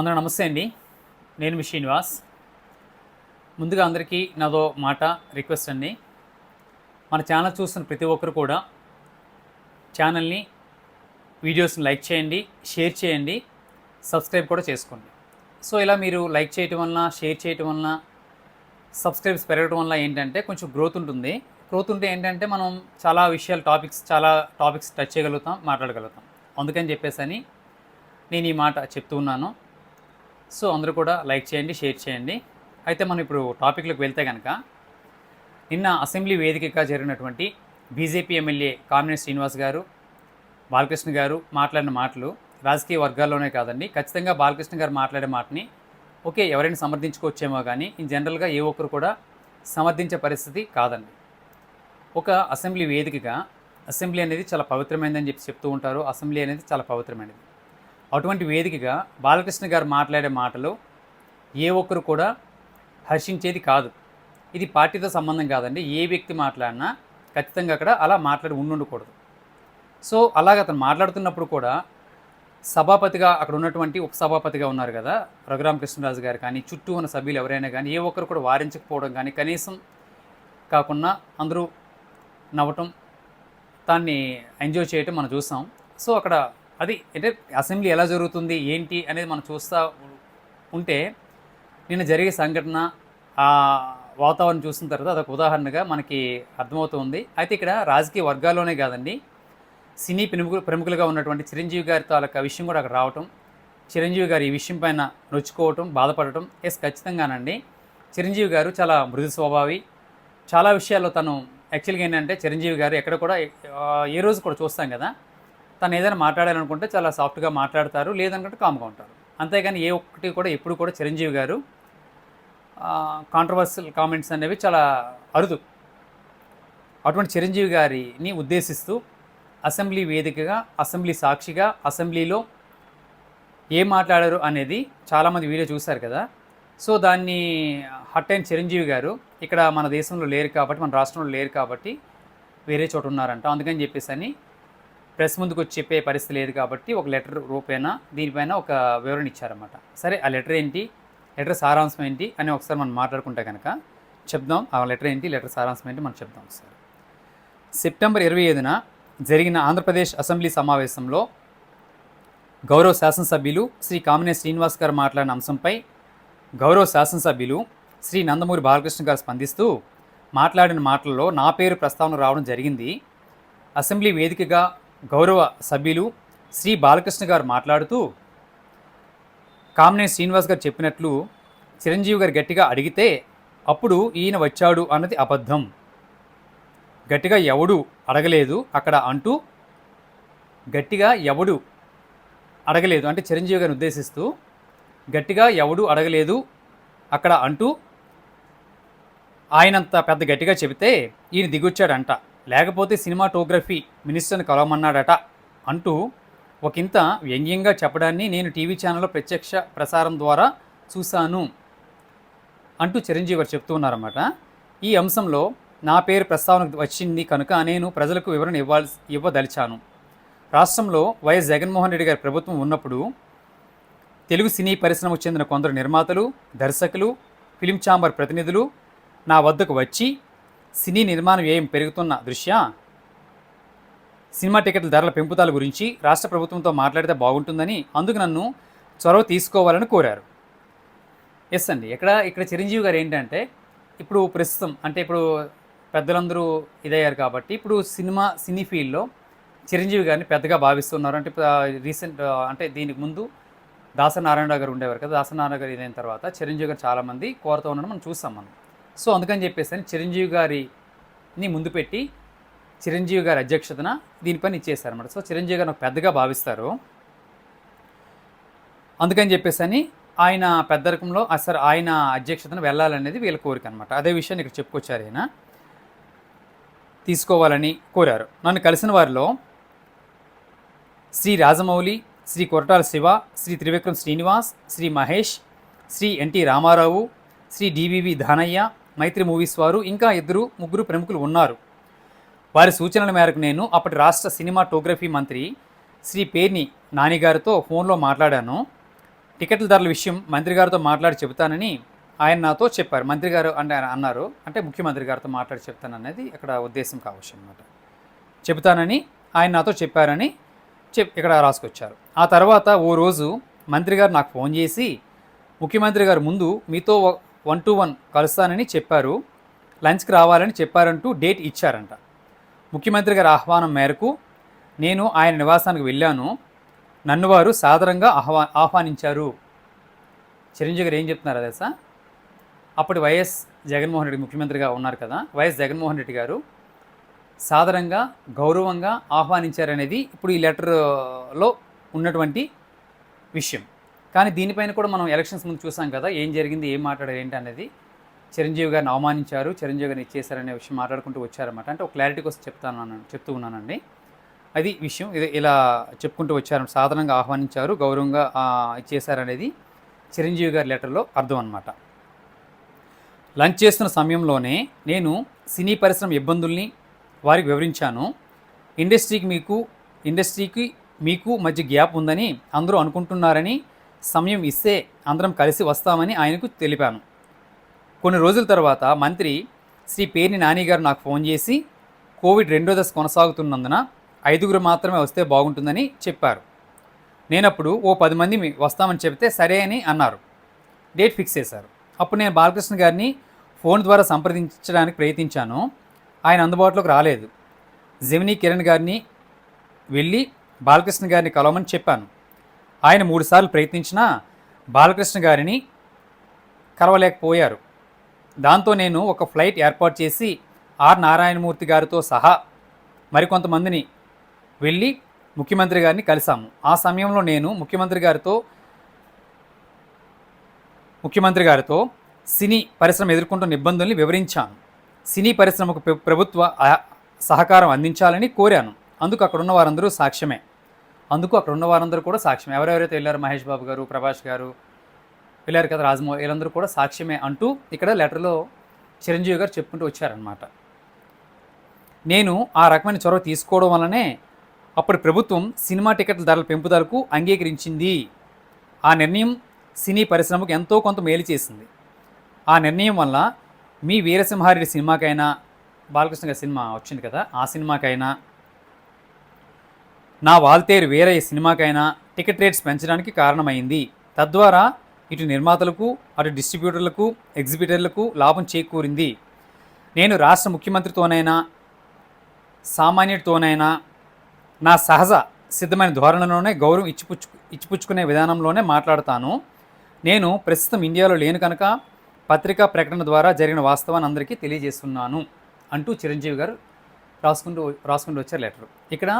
అందరూ నమస్తే అండి. నేను మీ శ్రీనివాస్. ముందుగా అందరికీ నాదో మాట రిక్వెస్ట్ అండి. మన ఛానల్ చూస్తున్న ప్రతి ఒక్కరు కూడా ఛానల్ని వీడియోస్ని లైక్ చేయండి షేర్ చేయండి సబ్స్క్రైబ్ కూడా చేసుకోండి. సో ఇలా మీరు లైక్ చేయటం వలన షేర్ చేయటం వలన సబ్స్క్రైబ్స్ పెరగడం వల్ల ఏంటంటే కొంచెం గ్రోత్ ఉంటుంది. గ్రోత్ ఉంటే ఏంటంటే మనం చాలా విషయాలు టాపిక్స్ చాలా టాపిక్స్ టచ్ చేయగలుగుతాం మాట్లాడగలుగుతాం. అందుకని చెప్పేసి అని నేను ఈ మాట చెప్తూ ఉన్నాను. సో అందరూ కూడా లైక్ చేయండి షేర్ చేయండి. అయితే మనం ఇప్పుడు టాపిక్లోకి వెళ్తే కనుక నిన్న అసెంబ్లీ వేదికగా జరిగినటువంటి బీజేపీ ఎమ్మెల్యే కామినేని శ్రీనివాస్ గారు బాలకృష్ణ గారు మాట్లాడిన మాటలు రాజకీయ వర్గాల్లోనే కాదండి. ఖచ్చితంగా బాలకృష్ణ గారు మాట్లాడే మాటని ఓకే ఎవరైనా సమర్థించుకోవచ్చేమో కానీ ఇన్ జనరల్గా ఏ ఒక్కరు కూడా సమర్థించే పరిస్థితి కాదండి. ఒక అసెంబ్లీ వేదికగా అసెంబ్లీ అనేది చాలా పవిత్రమైనదని చెప్పి చెప్తూ ఉంటారు. అసెంబ్లీ అనేది చాలా పవిత్రమైనది. అటువంటి వేదికగా బాలకృష్ణ గారు మాట్లాడే మాటలు ఏ ఒక్కరు కూడా హర్షించేది కాదు. ఇది పార్టీతో సంబంధం కాదండి. ఏ వ్యక్తి మాట్లాడినా ఖచ్చితంగా అక్కడ అలా మాట్లాడి ఉండుండకూడదు. సో అలాగ అతను మాట్లాడుతున్నప్పుడు కూడా సభాపతిగా అక్కడ ఉన్నటువంటి ఉపసభాపతిగా ఉన్నారు కదా రఘురామకృష్ణరాజు గారు కానీ చుట్టూ ఉన్న సభ్యులు ఎవరైనా కానీ ఏ ఒక్కరు కూడా వారించకపోవడం కానీ కనీసం కాకుండా అందరూ నవ్వటం దాన్ని ఎంజాయ్ చేయటం మనం చూసాం. సో అక్కడ అది అంటే అసెంబ్లీ ఎలా జరుగుతుంది ఏంటి అనేది మనం చూస్తూ ఉంటే నిన్న జరిగే సంఘటన ఆ వాతావరణం చూసిన తర్వాత అదొక ఉదాహరణగా మనకి అర్థమవుతుంది. అయితే ఇక్కడ రాజకీయ వర్గాల్లోనే కాదండి సినీ ప్రముఖులు ప్రముఖులుగా ఉన్నటువంటి చిరంజీవి గారి తాలూకా విషయం కూడా అక్కడ రావటం చిరంజీవి గారు ఈ విషయం పైన నొచ్చుకోవటం బాధపడటం ఎస్ ఖచ్చితంగానండి. చిరంజీవి గారు చాలా మృదు స్వభావి. చాలా విషయాల్లో తను యాక్చువల్గా ఏంటంటే చిరంజీవి గారు ఎక్కడ కూడా ఏ రోజు కూడా చూస్తాం కదా తను ఏదైనా మాట్లాడాలనుకుంటే చాలా సాఫ్ట్గా మాట్లాడతారు లేదనుకుంటే కామ్గా ఉంటారు. అంతేగాని ఏ ఒక్కటి కూడా ఎప్పుడు కూడా చిరంజీవి గారు కాంట్రవర్షియల్ కామెంట్స్ అనేవి చాలా అరుదు. అటువంటి చిరంజీవి గారిని ఉద్దేశిస్తూ అసెంబ్లీ వేదికగా అసెంబ్లీ సాక్షిగా అసెంబ్లీలో ఏం మాట్లాడారు అనేది చాలామంది వీడియో చూశారు కదా. సో దాన్ని హట్ అయిన చిరంజీవి గారు ఇక్కడ మన దేశంలో లేరు కాబట్టి మన రాష్ట్రంలో లేరు కాబట్టి వేరే చోట ఉన్నారంట. అందుకని చెప్పేసి అని ప్రెస్ ముందుకు వచ్చి చెప్పే పరిస్థితి లేదు కాబట్టి ఒక లెటర్ రూపేణ దీనిపైన ఒక వివరణ ఇచ్చారన్నమాట. సరే ఆ లెటర్ ఏంటి? లెటర్ సారాంశం ఏంటి? అని ఒకసారి మనం మాట్లాడుకుంటే కనుక చెప్దాం. ఆ లెటర్ ఏంటి? లెటర్ సారాంశం ఏంటి? మనం చెప్దాం ఒకసారి. సెప్టెంబర్ ఇరవై ఐదున జరిగిన ఆంధ్రప్రదేశ్ అసెంబ్లీ సమావేశంలో గౌరవ శాసనసభ్యులు శ్రీ కామినేని శ్రీనివాస్ గారు మాట్లాడిన అంశంపై గౌరవ శాసనసభ్యులు శ్రీ నందమూరి బాలకృష్ణ గారు స్పందిస్తూ మాట్లాడిన మాటల్లో నా పేరు ప్రస్తావన రావడం జరిగింది. అసెంబ్లీ వేదికగా గౌరవ సభ్యులు శ్రీ బాలకృష్ణ గారు మాట్లాడుతూ కామనే శ్రీనివాస్ గారు చెప్పినట్లు చిరంజీవి గారు గట్టిగా అడిగితే అప్పుడు ఈయన వచ్చాడు అన్నది అబద్ధం. గట్టిగా ఎవడు అడగలేదు అక్కడ అంటూ గట్టిగా ఎవడు అడగలేదు అంటే చిరంజీవి గారిని ఉద్దేశిస్తూ గట్టిగా ఎవడు అడగలేదు అక్కడ అంటూ ఆయనంత పెద్ద గట్టిగా చెబితే ఈయన దిగొచ్చాడంట. లేకపోతే సినిమాటోగ్రఫీ మినిస్టర్ని కలవమన్నాడట అంటూ ఒకంత వ్యంగ్యంగా చెప్పడాన్ని నేను టీవీ ఛానల్లో ప్రత్యక్ష ప్రసారం ద్వారా చూశాను అంటూ చిరంజీవి గారు చెప్తూ ఉన్నారన్నమాట. ఈ అంశంలో నా పేరు ప్రస్తావన వచ్చింది కనుక నేను ప్రజలకు వివరణ ఇవ్వాల్సి ఇవ్వదలిచాను. రాష్ట్రంలో వైఎస్ జగన్మోహన్ రెడ్డి గారి ప్రభుత్వం ఉన్నప్పుడు తెలుగు సినీ పరిశ్రమకు చెందిన కొందరు నిర్మాతలు దర్శకులు ఫిలిం ఛాంబర్ ప్రతినిధులు నా వద్దకు వచ్చి సినీ నిర్మాణ వ్యయం పెరుగుతున్న దృష్ట్యా సినిమా టికెట్ల ధరల పెంపుదల గురించి రాష్ట్ర ప్రభుత్వంతో మాట్లాడితే బాగుంటుందని అందుకు నన్ను చొరవ తీసుకోవాలని కోరారు. ఎస్ అండి ఇక్కడ ఇక్కడ చిరంజీవి గారు ఏంటంటే ఇప్పుడు ప్రస్తుతం అంటే ఇప్పుడు పెద్దలందరూ ఇదయ్యారు కాబట్టి ఇప్పుడు సినిమా సినీ ఫీల్డ్లో చిరంజీవి గారిని పెద్దగా భావిస్తున్నారు. అంటే రీసెంట్ అంటే దీనికి ముందు దాసనారాయణరావు గారు ఉండేవారు కదా దాసనారాయణ గారు ఇదైన తర్వాత చిరంజీవి గారు చాలామంది కోరుతూ ఉండడం మనం చూస్తాం మనం. సో అందుకని చెప్పేసి అని చిరంజీవి గారిని ముందు పెట్టి చిరంజీవి గారి అధ్యక్షతన దీనిపైన ఇచ్చేసారన్నమాట సో చిరంజీవి గారిని పెద్దగా భావిస్తారు. అందుకని చెప్పేసి అని ఆయన పెద్దరికంలో అసలు ఆయన అధ్యక్షతను వెళ్ళాలనేది వీళ్ళ కోరిక అనమాట అదే విషయాన్ని ఇక్కడ చెప్పుకొచ్చారు ఆయన తీసుకోవాలని కోరారు. నన్ను కలిసిన వారిలో Shri Rajamouli Shri Koratala Siva Shri Trivikram Srinivas Shri Mahesh Shri N T Ramarao Shri D V V Danayya Mythri movies వారు ఇంకా ఇద్దరు ముగ్గురు ప్రముఖులు ఉన్నారు. వారి సూచనల మేరకు నేను అప్పటి రాష్ట్ర సినిమాటోగ్రఫీ మంత్రి శ్రీ పేర్ని నానిగారితో ఫోన్లో మాట్లాడాను. టికెట్ల ధరల విషయం మంత్రి గారితో మాట్లాడి చెబుతానని ఆయన నాతో చెప్పారు. మంత్రి గారు అంటే ఆయన అన్నారు. అంటే ముఖ్యమంత్రి గారితో మాట్లాడి చెప్తాననేది ఇక్కడ ఉద్దేశం కావచ్చు అనమాట చెబుతానని ఆయన నాతో చెప్పారని చెప్ ఇక్కడ రాసుకొచ్చారు. ఆ తర్వాత ఓ రోజు మంత్రి గారు నాకు ఫోన్ చేసి ముఖ్యమంత్రి గారు ముందు మీతో వన్ టు వన్ కలుస్తానని చెప్పారు. లంచ్కి రావాలని చెప్పారంటూ డేట్ ఇచ్చారంట. ముఖ్యమంత్రి గారి ఆహ్వానం మేరకు నేను ఆయన నివాసానికి వెళ్ళాను. నన్ను వారు సాదరంగా ఆహ్వా ఆహ్వానించారు. చిరంజీవి గారు ఏం చెప్తున్నారు తెలుసా అప్పుడు వైఎస్ జగన్మోహన్ రెడ్డి ముఖ్యమంత్రిగా ఉన్నారు కదా వైఎస్ జగన్మోహన్ రెడ్డి గారు సాధారణంగా గౌరవంగా ఆహ్వానించారనేది ఇప్పుడు ఈ లెటర్లో ఉన్నటువంటి విషయం. కానీ దీనిపైన కూడా మనం ఎలక్షన్స్ ముందు చూసాం కదా ఏం జరిగింది ఏం మాట్లాడారు ఏంటి అనేది చిరంజీవి గారిని అవమానించారు చిరంజీవి గారిని ఇచ్చేశారనే విషయం మాట్లాడుకుంటూ వచ్చారన్నమాట. అంటే ఒక క్లారిటీ కోసం చెప్తాను చెప్తూ ఉన్నానండి. అది విషయం ఇది ఇలా చెప్పుకుంటూ వచ్చారు సాధారణంగా ఆహ్వానించారు గౌరవంగా ఇచ్చేశారనేది చిరంజీవి గారి లెటర్లో అర్థం అనమాట లంచ్ చేస్తున్న సమయంలోనే నేను సినీ పరిశ్రమ ఇబ్బందుల్ని వారికి వివరించాను. ఇండస్ట్రీకి మీకు ఇండస్ట్రీకి మీకు మధ్య గ్యాప్ ఉందని అందరూ అనుకుంటున్నారని సమయం ఇస్తే అందరం కలిసి వస్తామని ఆయనకు తెలిపాను. కొన్ని రోజుల తర్వాత మంత్రి శ్రీ పేర్ని నాని గారు నాకు ఫోన్ చేసి కోవిడ్ రెండో దశ కొనసాగుతున్నందున ఐదుగురు మాత్రమే వస్తే బాగుంటుందని చెప్పారు. నేనప్పుడు ఓ పది మంది వస్తామని చెబితే సరే అని అన్నారు. డేట్ ఫిక్స్ చేశారు. అప్పుడు నేను బాలకృష్ణ గారిని ఫోన్ ద్వారా సంప్రదించడానికి ప్రయత్నించాను. ఆయన అందుబాటులోకి రాలేదు. జమినీ కిరణ్ గారిని వెళ్ళి బాలకృష్ణ గారిని కలవమని చెప్పాను. ఆయన మూడుసార్లు ప్రయత్నించినా బాలకృష్ణ గారిని కలవలేకపోయారు. దాంతో నేను ఒక ఫ్లైట్ ఏర్పాటు చేసి ఆర్ నారాయణమూర్తి గారితో సహా మరికొంతమందిని వెళ్ళి ముఖ్యమంత్రి గారిని కలిసాము ఆ సమయంలో నేను ముఖ్యమంత్రి గారితో ముఖ్యమంత్రి గారితో సినీ పరిశ్రమ ఎదుర్కొంటున్న ఇబ్బందుల్ని వివరించాను. సినీ పరిశ్రమకు ప్రభుత్వ సహకారం అందించాలని కోరాను. అందుకు అక్కడున్న వారందరూ సాక్ష్యమే. అందుకు అక్కడ ఉన్న వారందరూ కూడా సాక్ష్యం ఎవరెవరైతే వెళ్ళారు మహేష్ బాబు గారు ప్రభాష్ గారు వెళ్ళారు కదా రాజమౌళి వీళ్ళందరూ కూడా సాక్ష్యమే అంటూ ఇక్కడ లెటర్లో చిరంజీవి గారు చెప్పుకుంటూ వచ్చారనమాట నేను ఆ రకమైన చొరవ తీసుకోవడం వల్లనే అప్పుడు ప్రభుత్వం సినిమా టికెట్ల ధరల పెంపుదలకు అంగీకరించింది. ఆ నిర్ణయం సినీ పరిశ్రమకు ఎంతో కొంత మేలు చేసింది. ఆ నిర్ణయం వల్ల మీ వీరసింహారెడ్డి సినిమాకైనా బాలకృష్ణ గారి సినిమా వచ్చింది కదా ఆ సినిమాకైనా నా వాల్తేరు వేరే సినిమాకైనా టికెట్ రేట్స్ పెంచడానికి కారణమైంది. తద్వారా ఇటు నిర్మాతలకు అటు డిస్ట్రిబ్యూటర్లకు ఎగ్జిబిటర్లకు లాభం చేకూరింది. నేను రాష్ట్ర ముఖ్యమంత్రితోనైనా సామాన్యుడితోనైనా నా సహజ సిద్ధమైన ధోరణిలోనే గౌరవం ఇచ్చిపుచ్చు ఇచ్చిపుచ్చుకునే విధానంలోనే మాట్లాడతాను. నేను ప్రస్తుతం ఇండియాలో లేను కనుక పత్రికా ప్రకటన ద్వారా జరిగిన వాస్తవాన్ని అందరికీ తెలియజేస్తున్నాను అంటూ చిరంజీవి గారు రాసుకుంటూ రాసుకుంటూ వచ్చారు లెటర్. ఇక్కడ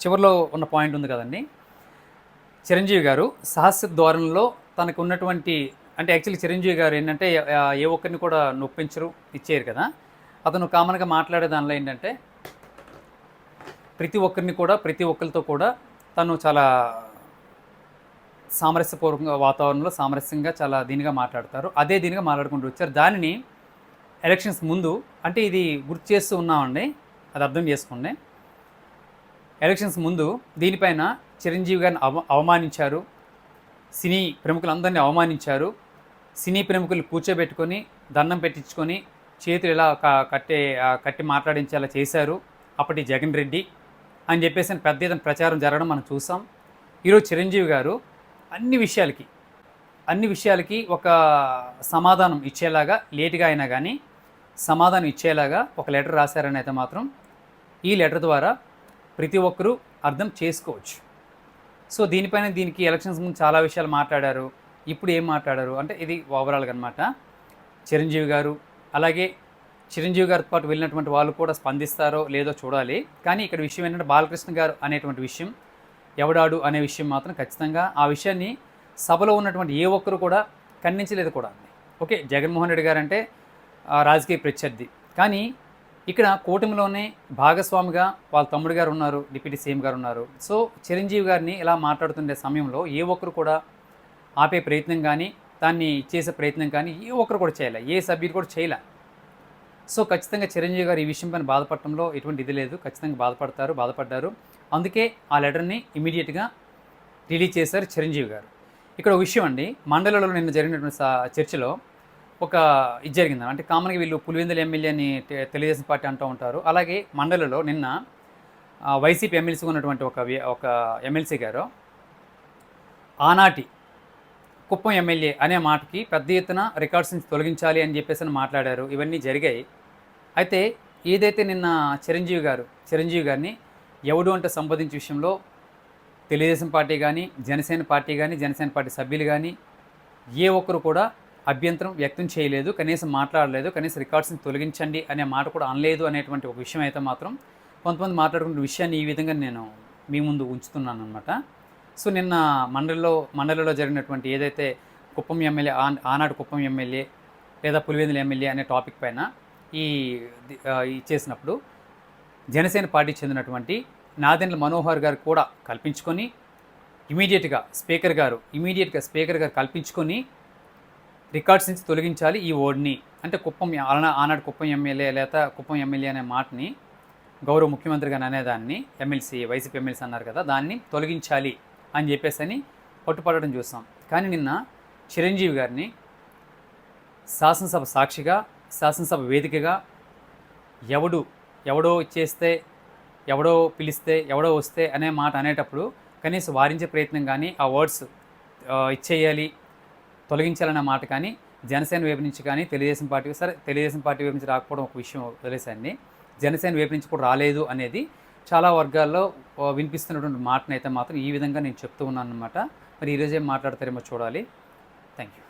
చివరిలో ఉన్న పాయింట్ ఉంది కదండి. చిరంజీవి గారు సహస్య ధోరణిలో తనకు ఉన్నటువంటి అంటే యాక్చువల్లీ చిరంజీవి గారు ఏంటంటే ఏ ఒక్కరిని కూడా నొప్పించరు ఇచ్చేయరు కదా. అతను కామన్గా మాట్లాడే దానిలో ఏంటంటే ప్రతి ఒక్కరిని కూడా ప్రతి ఒక్కరితో కూడా తను చాలా సామరస్యపూర్వకంగా వాతావరణంలో సామరస్యంగా చాలా దీనిగా మాట్లాడతారు. అదే దీనిగా మాట్లాడుకుంటూ వచ్చారు. దానిని ఎలక్షన్స్ ముందు అంటే ఇది గుర్తు చేస్తూ ఉన్నామండి. అది అర్థం చేసుకోండి. ఎలక్షన్స్ ముందు దీనిపైన చిరంజీవి గారిని అవ అవమానించారు. సినీ ప్రముఖులందరినీ అవమానించారు. సినీ ప్రముఖులు కూర్చోబెట్టుకొని దండం పెట్టించుకొని చేతులు ఇలా కట్టే కట్టి మాట్లాడించేలా చేశారు అప్పటి జగన్ రెడ్డి. అని చెప్పేసి పెద్ద ఎత్తున ప్రచారం జరగడం మనం చూసాం. ఈరోజు చిరంజీవి గారు అన్ని విషయాలకి అన్ని విషయాలకి ఒక సమాధానం ఇచ్చేలాగా లేటుగా అయినా కానీ సమాధానం ఇచ్చేలాగా ఒక లెటర్ రాశారని అయితే మాత్రం ఈ లెటర్ ద్వారా ప్రతి ఒక్కరూ అర్థం చేసుకోవచ్చు. సో దీనిపైన దీనికి ఎలక్షన్స్ ముందు చాలా విషయాలు మాట్లాడారు. ఇప్పుడు ఏం మాట్లాడారు? అంటే ఇది ఓవరాల్గా అనమాట చిరంజీవి గారు అలాగే చిరంజీవి గారితో పాటు వెళ్ళినటువంటి వాళ్ళు కూడా స్పందిస్తారో లేదో చూడాలి. కానీ ఇక్కడ విషయం ఏంటంటే బాలకృష్ణ గారు అనేటువంటి విషయం ఎవడాడు అనే విషయం మాత్రం ఖచ్చితంగా ఆ విషయాన్ని సభలో ఉన్నటువంటి ఏ ఒక్కరు కూడా ఖండించలేదు కూడా ఓకే జగన్మోహన్ రెడ్డి గారు అంటే రాజకీయ ప్రత్యర్థి. కానీ ఇక్కడ కూటమిలోనే భాగస్వామిగా వాళ్ళ తమ్ముడు గారు ఉన్నారు డిప్యూటీ సీఎం గారు ఉన్నారు. సో చిరంజీవి గారిని ఇలా మాట్లాడుతుండే సమయంలో ఏ ఒక్కరు కూడా ఆపే ప్రయత్నం కానీ దాన్ని చేసే ప్రయత్నం కానీ ఏ ఒక్కరు కూడా చేయలే ఏ సభ్యులు కూడా చేయలే. సో ఖచ్చితంగా చిరంజీవి గారు ఈ విషయం పైన బాధపడటంలో ఎటువంటి ఇది లేదు ఖచ్చితంగా బాధపడతారు బాధపడ్డారు. అందుకే ఆ లెటర్ని ఇమీడియట్గా రిలీజ్ చేశారు చిరంజీవి గారు. ఇక్కడ ఒక విషయం అండి మండలంలో నిన్న జరిగినటువంటి చర్చలో ఒక ఇది జరిగింది. అంటే కామన్గా వీళ్ళు పులివెందుల ఎమ్మెల్యే అని తెలుగుదేశం పార్టీ అంటూ ఉంటారు. అలాగే మండలిలో నిన్న వైసీపీ ఎమ్మెల్సీ ఉన్నటువంటి ఒక ఒక ఎమ్మెల్సీ గారు ఆనాటి కుప్పం ఎమ్మెల్యే అనే మాటకి పెద్ద ఎత్తున రికార్డ్స్ని తొలగించాలి అని చెప్పేసి అని మాట్లాడారు. ఇవన్నీ జరిగాయి. అయితే ఏదైతే నిన్న చిరంజీవి గారు చిరంజీవి గారిని ఎవడు అంటే సంబోధించే విషయంలో తెలుగుదేశం పార్టీ కానీ జనసేన పార్టీ కానీ జనసేన పార్టీ సభ్యులు కానీ ఏ ఒక్కరు కూడా అభ్యంతరం వ్యక్తం చేయలేదు కనీసం మాట్లాడలేదు కనీసం రికార్డ్స్ని తొలగించండి అనే మాట కూడా అనలేదు అనేటువంటి ఒక విషయం అయితే మాత్రం కొంతమంది మాట్లాడుకున్న విషయాన్ని ఈ విధంగా నేను మీ ముందు ఉంచుతున్నాను అనమాట సో నిన్న మండలిలో మండలిలో జరిగినటువంటి ఏదైతే కుప్పం ఎమ్మెల్యే ఆనాడు కుప్పం ఎమ్మెల్యే లేదా పులివెందుల ఎమ్మెల్యే అనే టాపిక్ పైన ఈ చేసినప్పుడు ఇచ్చేసినప్పుడు జనసేన పార్టీకి చెందినటువంటి నాదెండ్ల మనోహర్ గారు కూడా కల్పించుకొని ఇమీడియట్గా స్పీకర్ గారు ఇమీడియట్గా స్పీకర్ గారు కల్పించుకొని రికార్డ్స్ నుంచి తొలగించాలి ఈ వర్డ్ని అంటే కుప్పం ఆనా- ఆనాడు కుప్పం ఎమ్మెల్యే లేదా కుప్పం ఎమ్మెల్యే అనే మాటని గౌరవ ముఖ్యమంత్రి అనేదాన్ని ఎమ్మెల్సీ వైసీపీ ఎమ్మెల్సీ అన్నారు కదా దాన్ని తొలగించాలి అని చెప్పేసి అని పట్టుపడడం చూసాం. కానీ నిన్న చిరంజీవి గారిని శాసనసభ సాక్షిగా శాసనసభ వేదికగా ఎవడు ఎవడో చేస్తే ఎవడో పిలిస్తే ఎవడో వస్తే అనే మాట అనేటప్పుడు కనీసం వారించే ప్రయత్నం కానీ ఆ వర్డ్స్ ఇచ్చేయాలి తొలగించాలన్న మాట కానీ జనసేన వైపు నుంచి కానీ తెలుగుదేశం పార్టీ సరే తెలుగుదేశం పార్టీ వైపు నుంచి రాకపోవడం ఒక విషయం వదిలేసండి. జనసేన వైపు నుంచి కూడా రాలేదు అనేది చాలా వర్గాల్లో వినిపిస్తున్నటువంటి మాటనైతే మాత్రం ఈ విధంగా నేను చెప్తూ ఉన్నాను అనమాట మరి ఈరోజు ఏం మాట్లాడతారేమో చూడాలి. Thank you